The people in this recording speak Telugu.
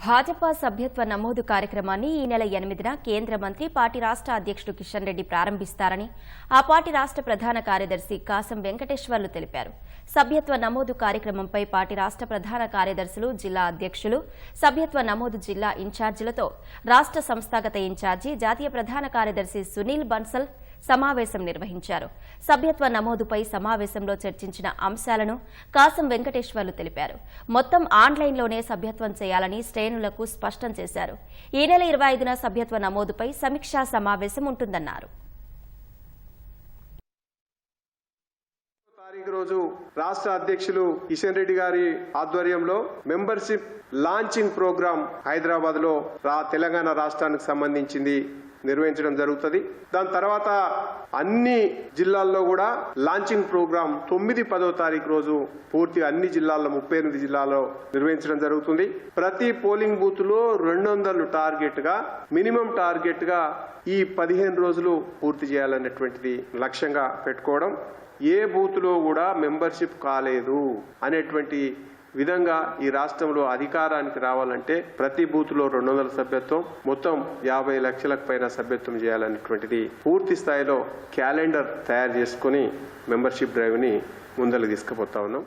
భాజపా సభ్యత్వ నమోదు కార్యక్రమాన్ని ఈ నెల ఎనిమిదిన కేంద్ర మంత్రి పార్టీ రాష్ట్ర అధ్యక్షుడు కిషన్ రెడ్డి ప్రారంభిస్తారని ఆ పార్టీ రాష్ట్ర ప్రధాన కార్యదర్శి కాసం వెంకటేశ్వర్లు తెలిపారు. సభ్యత్వ నమోదు కార్యక్రమంపై పార్టీ రాష్ట్ర ప్రధాన కార్యదర్శులు జిల్లా అధ్యక్షులు సభ్యత్వ నమోదు జిల్లా ఇన్ఛార్జీలతో రాష్ట్ర సంస్థాగత ఇన్ఛార్జి జాతీయ ప్రధాన కార్యదర్శి సునీల్ బన్సల్ సమావేశం నిర్వహించారు. సభ్యత్వ నమోదుపై సమావేశంలో చర్చించిన అంశాలను కాసం వెంకటేశ్వర్లు తెలిపారు. మొత్తం ఆన్లైన్లోనే సభ్యత్వం చేయాలని శ్రేణులకు స్పష్టం చేశారు. ఈ నెల ఇరవై ఐదున సభ్యత్వ నమోదుపై సమీక్షా సమావేశం ఉంటుందన్నారు. తారీఖు రోజు రాష్ట్ర అధ్యక్షులు కిషన్ రెడ్డి గారి ఆధ్వర్యంలో మెంబర్షిప్ లాంచింగ్ ప్రోగ్రాం హైదరాబాద్లో రా తెలంగాణ రాష్ట్రానికి సంబంధించింది. నిర్వహించడం జరుగుతుంది. దాని తర్వాత అన్ని జిల్లాల్లో కూడా లాంచింగ్ ప్రోగ్రాం తొమ్మిది పదో తారీఖు రోజు పూర్తిగా అన్ని జిల్లాల్లో ముప్పై ఎనిమిది జిల్లాల్లో నిర్వహించడం జరుగుతుంది. ప్రతి పోలింగ్ బూత్లో రెండు వందలు టార్గెట్గా మినిమం టార్గెట్గా ఈ పదిహేను రోజులు పూర్తి చేయాలనేటువంటిది లక్ష్యంగా పెట్టుకోవడం. ఏ బూత్లో కూడా మెంబర్షిప్ కాలేదు అనేటువంటి విధంగా ఈ రాష్ట్రంలో అధికారానికి రావాలంటే ప్రతి బూత్లో రెండు వందల సభ్యత్వం మొత్తం యాభై లక్షలకు పైన సభ్యత్వం చేయాలనేటువంటిది పూర్తి స్థాయిలో క్యాలెండర్ తయారు చేసుకొని మెంబర్షిప్ డ్రైవ్ని ముందరకు తీసుకుపోతా ఉన్నాం.